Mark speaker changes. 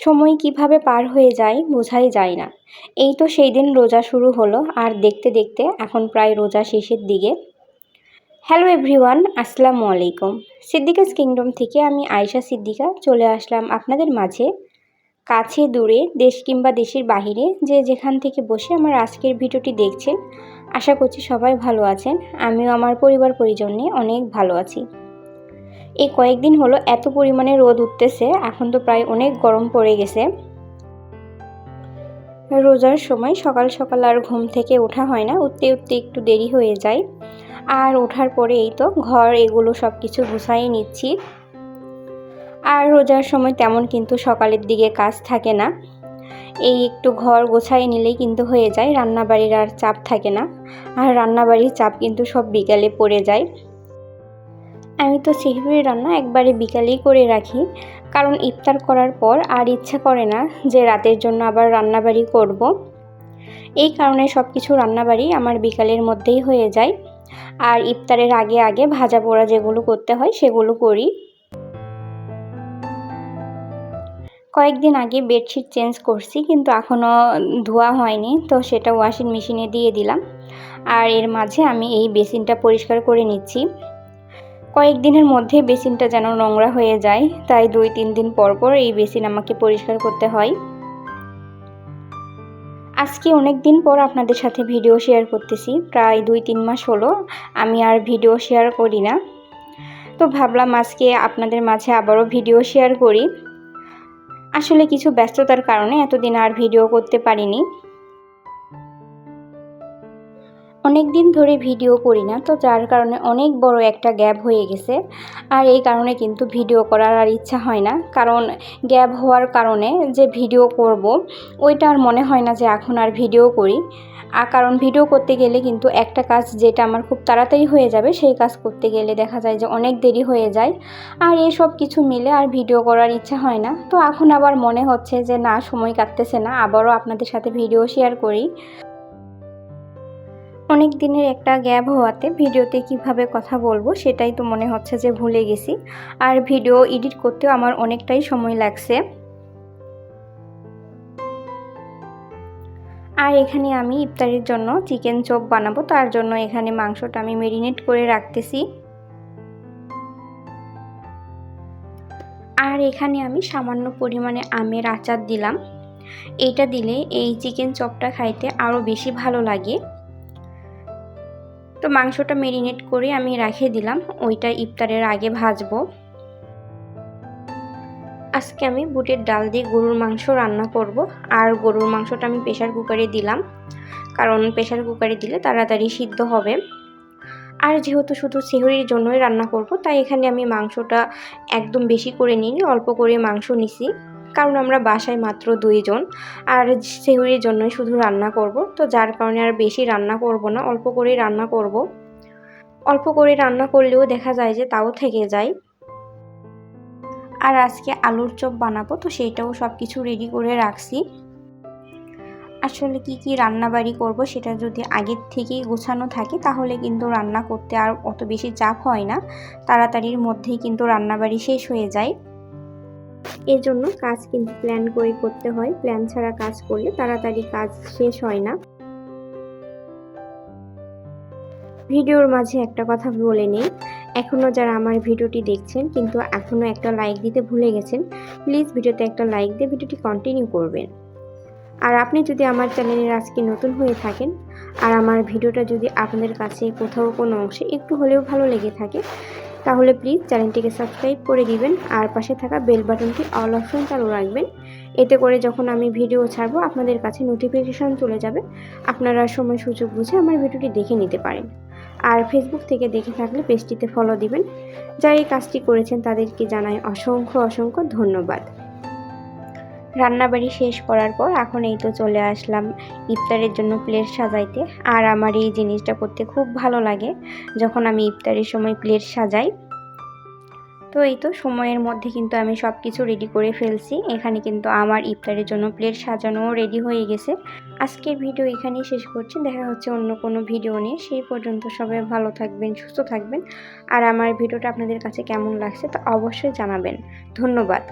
Speaker 1: সময় কীভাবে পার হয়ে যায় বোঝাই যায় না। এই তো সেই দিন রোজা শুরু হলো, আর দেখতে দেখতে এখন প্রায় রোজা শেষের দিকে। হ্যালো এভরিওয়ান আসসালামু আলাইকুম। সিদ্দিকাস কিংডম থেকে আমি আয়শা সিদ্দিকা চলে আসলাম আপনাদের মাঝে। কাছে দূরে, দেশ কিংবা দেশের বাহিরে, যে যেখান থেকে বসে আমার আজকের ভিডিওটি দেখছেন, আশা করছি সবাই ভালো আছেন। আমিও আমার পরিবার পরিজন নিয়ে অনেক ভালো আছি। এই কয়েকদিন হলো এত পরিমাণে রোদ উঠতেছে, এখন তো প্রায় অনেক গরম পড়ে গেছে। রোজার সময় সকাল সকাল আর ঘুম থেকে ওঠা হয় না, উঠতে উঠতে একটু দেরি হয়ে যায়। আর ওঠার পরে এই তো ঘর এগুলো সব কিছু গুছাই নিচ্ছি। আর রোজার সময় তেমন কিন্তু সকালের দিকে কাজ থাকে না। এই একটু ঘর গোছাই নিলেই কিন্তু হয়ে যায়, রান্নাবাড়ির আর চাপ থাকে না। আর রান্নাবাড়ির চাপ কিন্তু সব বিকালে পড়ে যায়। আমি তো সিহিবির রান্না একবারে বিকালেই করে রাখি। কারণ ইফতার করার পর আর ইচ্ছা করে না যে রাতের জন্য আবার রান্নাবাড়ি করব। এই কারণে সব কিছু রান্নাবাড়ি আমার বিকালের মধ্যেই হয়ে যায়। আর ইফতারের আগে আগে ভাজা পোড়া যেগুলো করতে হয় সেগুলো করি। কয়েকদিন আগে বেডশিট চেঞ্জ করছি কিন্তু এখনও ধোয়া হয়নি, তো সেটা ওয়াশিং মেশিনে দিয়ে দিলাম। আর এর মাঝে আমি এই বেসিনটা পরিষ্কার করে নিচ্ছি। কয়েকদিনের মধ্যে বেসিনটা যেন নোংরা হয়ে যায়, তাই দুই তিন দিন পর পর এই বেসিন আমাকে পরিষ্কার করতে হয়। আজকে অনেক দিন পর আপনাদের সাথে ভিডিও শেয়ার করতেছি, প্রায় দুই তিন মাস হলো আমি আর ভিডিও শেয়ার করি না। তো ভাবলাম আজকে আপনাদের মাঝে আবারও ভিডিও শেয়ার করি। আসলে কিছু ব্যস্ততার কারণে এতদিন আর ভিডিও করতে পারিনি। অনেক দিন ধরে ভিডিও করি না, তো যার কারণে অনেক বড় একটা গ্যাপ হয়ে গেছে। আর এই কারণে কিন্তু ভিডিও করার আর ইচ্ছা হয় না। কারণ গ্যাপ হওয়ার কারণে যে ভিডিও করব, ওইটা আর মনে হয় না যে এখন আর ভিডিও করি। আর কারণ ভিডিও করতে গেলে কিন্তু একটা কাজ যেটা আমার খুব তাড়াতাড়ি হয়ে যাবে, সেই কাজ করতে গেলে দেখা যায় যে অনেক দেরি হয়ে যায়। আর এসব কিছু মিলে আর ভিডিও করার ইচ্ছা হয় না। তো এখন আবার মনে হচ্ছে যে না, সময় কাটতেছে না, আবারও আপনাদের সাথে ভিডিও শেয়ার করি। অনেক দিনের একটা গ্যাপ হওয়াতে ভিডিওতে কীভাবে কথা বলব সেটাই তো মনে হচ্ছে যে ভুলে গেছি। আর ভিডিও এডিট করতেও আমার অনেকটাই সময় লাগছে। আর এখানে আমি ইফতারির জন্য চিকেন চপ বানাবো, তার জন্য এখানে মাংসটা আমি মেরিনেট করে রাখতেছি। আর এখানে আমি সামান্য পরিমাণে আমের আচার দিলাম। এইটা দিলে এই চিকেন চপটা খাইতে আরও বেশি ভালো লাগে। তো মাংসটা মেরিনেট করে আমি রেখে দিলাম। ওইটা ইফতারের আগে ভাজবো। আজকে আমি বুটের ডাল দিয়ে গরুর মাংস রান্না করব। আর গরুর মাংসটা আমি প্রেশার কুকারে দিলাম। কারণ প্রেশার কুকারে দিলে তাড়াতাড়ি সিদ্ধ হবে। আর যেহেতু শুধু সেহরির জন্যই রান্না করব, তাই এখানে আমি মাংসটা একদম বেশি করে নিই অল্প করে মাংস নিছি। কারণ আমরা বাসায় মাত্র দুইজন আর সেহুরির জন্যই শুধু রান্না করব। তো যার কারণে আর বেশি রান্না করব না, অল্প করেই রান্না করব। অল্প করে রান্না করলেও দেখা যায় যে তাও থেকে যায়। আর আজকে আলুর চপ বানাবো, তো সেইটাও সব কিছু রেডি করে রাখছি। আসলে কি কি রান্নাবাড়ি করব সেটা যদি আগের থেকেই গোছানো থাকে, তাহলে কিন্তু রান্না করতে আর অত বেশি চাপ হয় না। তাড়াতাড়ির মধ্যেই কিন্তু রান্নাবাড়ি শেষ হয়ে যায়। এর জন্য কাজ কিন্তু প্ল্যান করে করতে হয়। প্ল্যান ছাড়া কাজ করলে তাড়াতাড়ি কাজ শেষ হয় না। ভিডিওর মাঝে একটা কথা বলে নেই। এখনও যারা আমার ভিডিওটি দেখছেন কিন্তু এখনও একটা লাইক দিতে ভুলে গেছেন প্লিজ ভিডিওতে একটা লাইক দিয়ে ভিডিওটি কন্টিনিউ করবেন। আর আপনি যদি আমার চ্যানেলের আজকে নতুন হয়ে থাকেন, আর আমার ভিডিওটা যদি আপনাদের কাছে কোথাও কোনো অংশে একটু হলেও ভালো লেগে থাকে তাহলে প্লিজ চ্যানেলটিকে সাবস্ক্রাইব করে দিবেন আর পাশে থাকা বেল বাটনটি অল অপশন চালু রাখবেন। এতে করে যখন আমি ভিডিও ছাড়বো, আপনাদের কাছে নোটিফিকেশান চলে যাবে। আপনারা সময় সুযোগ বুঝে আমার ভিডিওটি দেখে নিতে পারেন। আর ফেসবুক থেকে দেখে থাকলে পেজটিতে ফলো দিবেন। যারা এই কাজটি করেছেন তাদেরকে জানাই অসংখ্য অসংখ্য ধন্যবাদ। রান্নাবাড়ি শেষ করার পর এখন এই তো চলে আসলাম ইফতারের জন্য প্লেট সাজাইতে। আর আমার এই জিনিসটা করতে খুব ভালো লাগে যখন আমি ইফতারের সময় প্লেট সাজাই। তো এই তো সময়ের মধ্যে কিন্তু আমি সব কিছু রেডি করে ফেলছি। এখানে কিন্তু আমার ইফতারের জন্য প্লেট সাজানোও রেডি হয়ে গেছে। আজকের ভিডিও এখানেই শেষ করছি। দেখা হচ্ছে অন্য কোনো ভিডিও নিয়ে। সেই পর্যন্ত সবাই ভালো থাকবেন, সুস্থ থাকবেন। আর আমার ভিডিওটা আপনাদের কাছে কেমন লাগছে তা অবশ্যই জানাবেন। ধন্যবাদ।